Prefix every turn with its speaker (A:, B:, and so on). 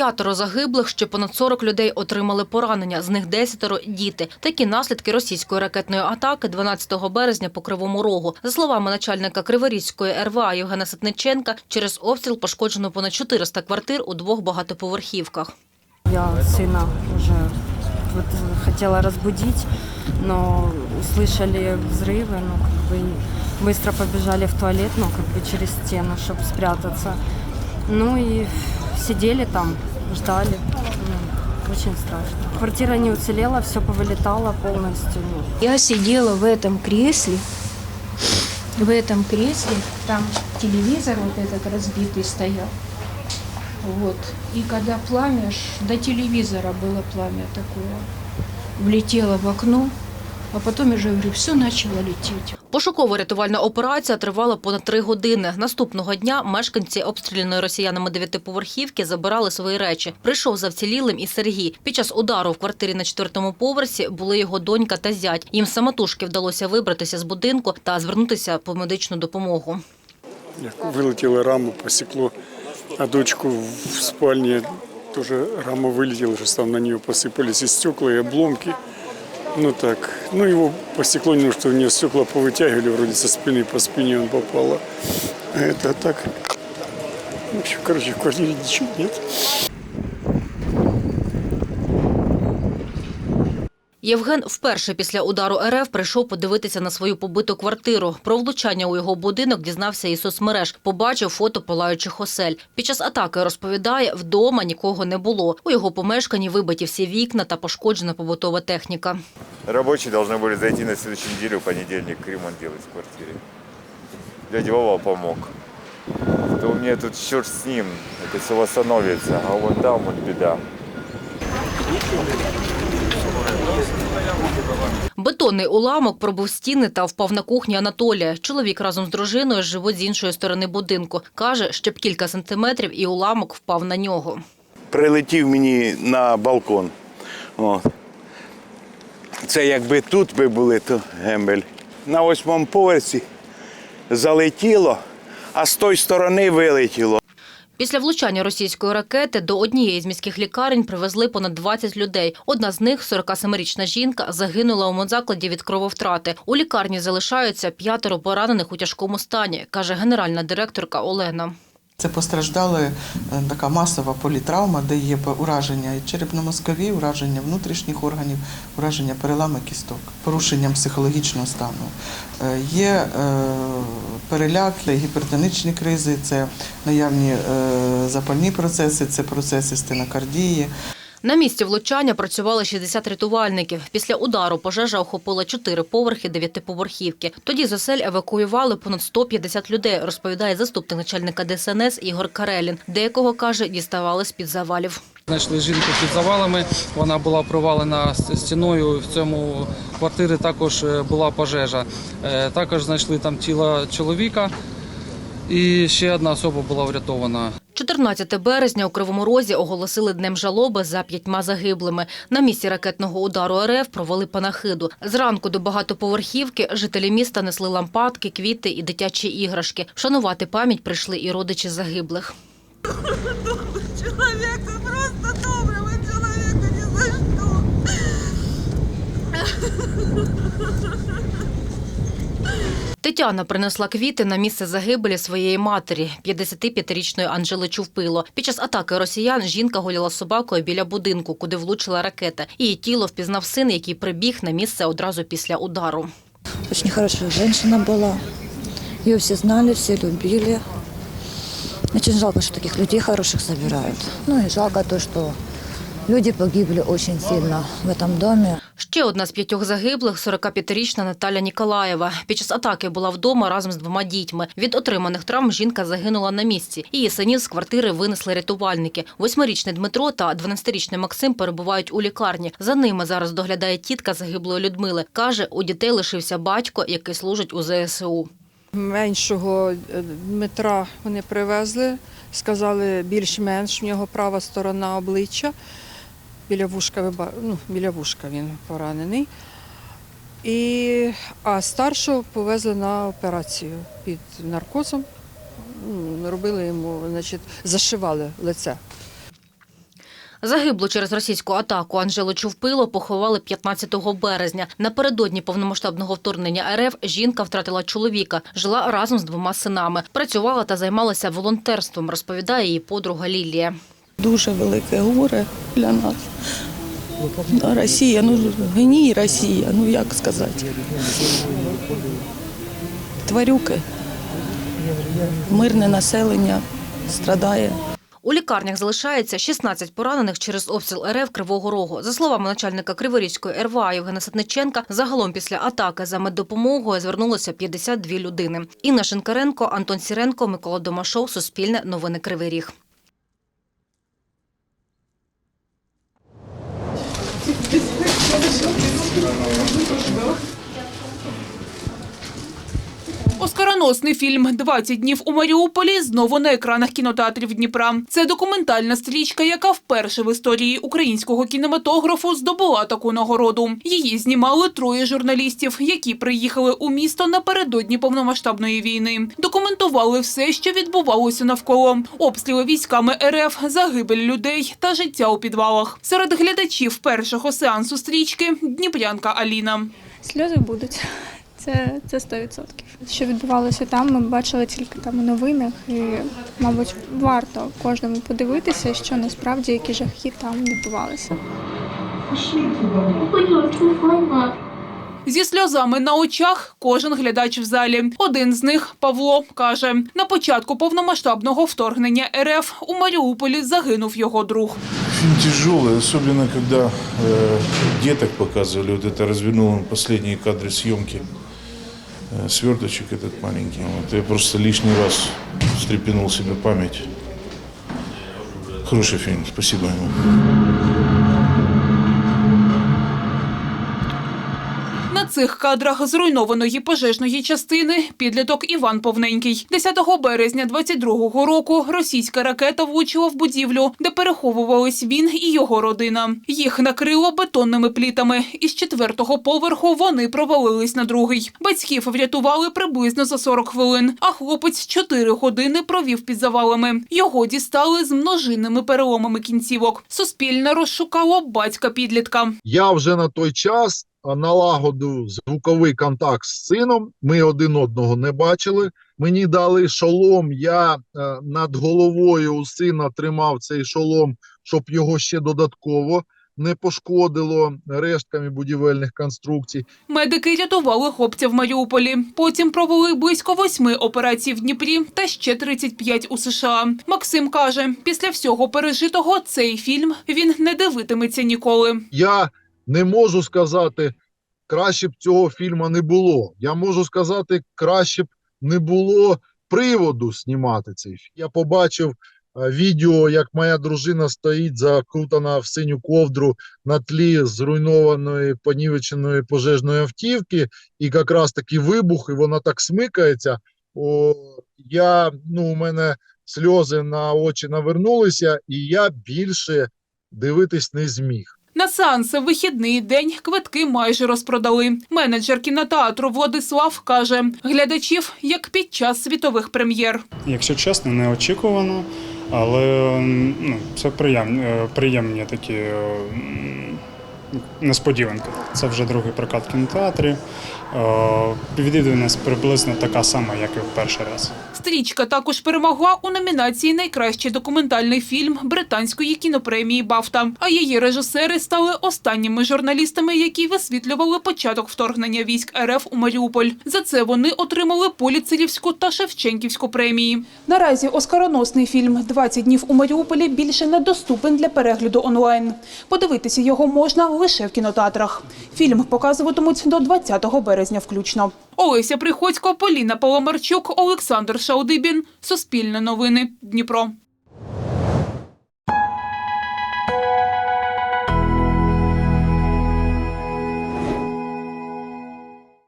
A: П'ятеро загиблих, ще понад 40 людей отримали поранення, з них десятеро – діти. Такі наслідки російської ракетної атаки 12 березня по Кривому Рогу. За словами начальника Криворізької РВА Євгена Ситниченка, через обстріл пошкоджено понад 400 квартир у двох багатоповерхівках.
B: Я сына уже вот хотела разбудить, но услышали взрывы, ну как бы быстро побежали в туалет, ну как бы через стену, чтобы спрятаться. Ну и сидели там, ждали. Очень страшно. Квартира не уцелела, все повылетало полностью.
C: Я сидела в этом кресле, в этом кресле, там телевизор вот этот разбитый стоял. Вот. И когда пламя, до телевизора было пламя такое, влетело в окно, а потом я же говорю, все начало лететь.
A: Пошуково-рятувальна операція тривала понад три години. Наступного дня мешканці обстріляної росіянами дев'ятиповерхівки забирали свої речі. Прийшов за вцілілим і Сергій. Під час удару в квартирі на четвертому поверсі були його донька та зять. Їм самотужки вдалося вибратися з будинку та звернутися по медичну допомогу.
D: Вилетіла раму, посікло, а дочку в спальні теж рама вилетіла, що там на нее посыпались и стекла, и обломки. Ну так, ну его посекло немножко, у нее стекла повытягивали, вроде со спины по спине он попало. А это так. В общем, короче, в квартире ничего нет.
A: Євген вперше після удару РФ прийшов подивитися на свою побиту квартиру. Про влучання у його будинок дізнався із соцмереж. Побачив фото палаючих осель. Під час атаки розповідає, вдома нікого не було. У його помешканні вибиті всі вікна та пошкоджена побутова техніка.
E: Рабочие должны были зайти на следующей неделе, в понедельник, ремонт делать в квартире. Дядя Вова помог. То у меня тут черт с ним, это все восстановится, а вот там вот беда.
A: Бетонний уламок пробив стіни та впав на кухню Анатолія. Чоловік разом з дружиною живуть з іншої сторони будинку. Каже, щоб кілька сантиметрів і уламок впав на нього.
F: прилетів мені на балкон. От. Це якби тут би були, то гембель. На восьмому поверсі залетіло, а з тої сторони вилетіло.
A: Після влучання російської ракети до однієї з міських лікарень привезли понад 20 людей. Одна з них, 47-річна жінка, загинула у медзакладі від крововтрати. У лікарні залишаються п'ятеро поранених у тяжкому стані, каже генеральна директорка Олена.
G: Це постраждала е, така масова політравма, де є ураження черепно-мозкові, ураження внутрішніх органів, ураження перелами кісток, порушенням психологічного стану. Е, Є е, переляк, гіпертонічні кризи, це наявні е, запальні процеси, це процеси стенокардії.
A: На місці влучання працювали 60 рятувальників. Після удару пожежа охопила чотири поверхи дев'ятиповерхівки. Тоді з осель евакуювали понад 150 людей, розповідає заступник начальника ДСНС Ігор Карелін. Деякого, каже, діставали з-під завалів.
H: Знайшли жінку під завалами. Вона була провалена стіною. В цьому квартирі також е, була пожежа. Е, Також знайшли там тіло чоловіка, і ще одна особа була врятована.
A: 14 березня у Кривому Розі оголосили днем жалоби за п'ятьма загиблими. На місці ракетного удару РФ провели панахиду. Зранку до багатоповерхівки жителі міста несли лампадки, квіти і дитячі іграшки. Вшанувати пам'ять прийшли і родичі загиблих.
I: Человека
A: Тетяна принесла квіти на місце загибелі своєї матері, 55-річної Анжели Чувпило. Під час атаки росіян жінка гуляла собакою біля будинку, куди влучила ракета. Її тіло впізнав син, який прибіг на місце одразу після удару.
J: Очень хорошая женщина была. Ее все знали, все любили. Очень жалко, что таких людей хороших забирают. Ну и жалко то, что люди погибли очень сильно в этом доме.
A: Ще одна з п'ятьох загиблих – 45-річна Наталя Ніколаєва. Під час атаки була вдома разом з двома дітьми. Від отриманих травм жінка загинула на місці. Її синів з квартири винесли рятувальники. Восьмирічний Дмитро та 12-річний Максим перебувають у лікарні. За ними зараз доглядає тітка загиблої Людмили. Каже, у дітей лишився батько, який служить у ЗСУ.
K: Меншого е, Дмитра вони привезли, сказали більш-менш в нього права сторона обличчя. Біля вушка, ну, біля вушка він поранений. І, а старшого повезли на операцію під наркозом. Ну, Робили йому, значить, зашивали лице.
A: Загиблу через російську атаку Анжелу Чувпило поховали 15 березня. Напередодні повномасштабного вторгнення РФ жінка втратила чоловіка, жила разом з двома синами, працювала та займалася волонтерством, розповідає її подруга Лілія.
L: Дуже велике горе для нас. Росія, ну гній Росія, ну як сказати. Тварюки. Мирне населення страдає.
A: У лікарнях залишається 16 поранених через обстріл РФ Кривого Рогу. За словами начальника Криворізької РВА Євгена Сатниченка, загалом після атаки за меддопомогою звернулося 52 людини. Інна Шинкаренко, Антон Сіренко, Микола Домашов, Суспільне, Новини Кривий Ріг. Спасибо.
M: Оскароносний фільм «20 днів у Маріуполі знову на екранах кінотеатрів Дніпра. Це документальна стрічка, яка вперше в історії українського кінематографу здобула таку нагороду. Її знімали троє журналістів, які приїхали у місто напередодні повномасштабної війни. Документували все, що відбувалося навколо: обстріли військами РФ, загибель людей та життя у підвалах. Серед глядачів першого сеансу стрічки Дніпрянка Аліна.
N: Сльози будуть. Це, це 100%. Що відбувалося там, ми бачили тільки там у новинах, і, мабуть, варто кожному подивитися, що насправді які жахи там відбувалися.
M: Зі сльозами на очах кожен глядач в залі. Один з них Павло каже: на початку повномасштабного вторгнення РФ у Маріуполі загинув його друг.
O: Фильм тяжелый, особенно когда э, деток показывали. Вот это развернул он последние кадры съемки. Э, сверточек этот маленький. Вот я просто лишний раз встрепенул себе память. Хороший фильм, спасибо ему.
M: Цих кадрах зруйнованої пожежної частини підліток Іван Повненький. 10 березня 22-го року російська ракета влучила в будівлю, де переховувались він і його родина. Їх накрило бетонними плітами. Із четвертого поверху вони провалились на другий. Батьків врятували приблизно за 40 хвилин, а хлопець 4 години провів під завалами. Його дістали з множинними переломами кінцівок. Суспільне розшукало батька підлітка.
P: Я вже на той час а, налагодив звуковий контакт з сином. Ми один одного не бачили. Мені дали шолом. Я е, над головою у сина тримав цей шолом, щоб його ще додатково не пошкодило рештками будівельних конструкцій.
M: Медики рятували хлопця в Маріуполі. Потім провели близько восьми операцій в Дніпрі та ще 35 у США. Максим каже, після всього пережитого цей фільм він не дивитиметься ніколи.
P: Я не можу сказати, краще б цього фільму не було. Я можу сказати, краще б не було приводу знімати цей фільм. Я побачив е, відео, як моя дружина стоїть закутана в синю ковдру на тлі зруйнованої понівеченої пожежної автівки, і якраз таки вибух, і вона так смикається. О, я, ну, у мене сльози на очі навернулися, і я більше дивитись не зміг.
M: На сеанси в вихідний день квитки майже розпродали. Менеджер кінотеатру Владислав каже, глядачів як під час світових прем'єр.
Q: Якщо чесно, неочікувано, але ну, це приємні, е, приємні такі е, несподіванки. Це вже другий прокат в кінотеатрі. Е, Відвідуваність приблизно така сама, як і в перший раз.
M: Стрічка також перемогла у номінації Найкращий документальний фільм британської кінопремії Бафта. А її режисери стали останніми журналістами, які висвітлювали початок вторгнення військ РФ у Маріуполь. За це вони отримали Поліцерівську та Шевченківську премії. Наразі оскароносний фільм «20 днів у Маріуполі більше недоступен для перегляду онлайн. Подивитися його можна лише в кінотеатрах. Фільм показуватимуть до 20 березня включно. Олеся Приходько, Поліна Паламарчук, Олександр Шаудибін. Суспільне новини. Дніпро.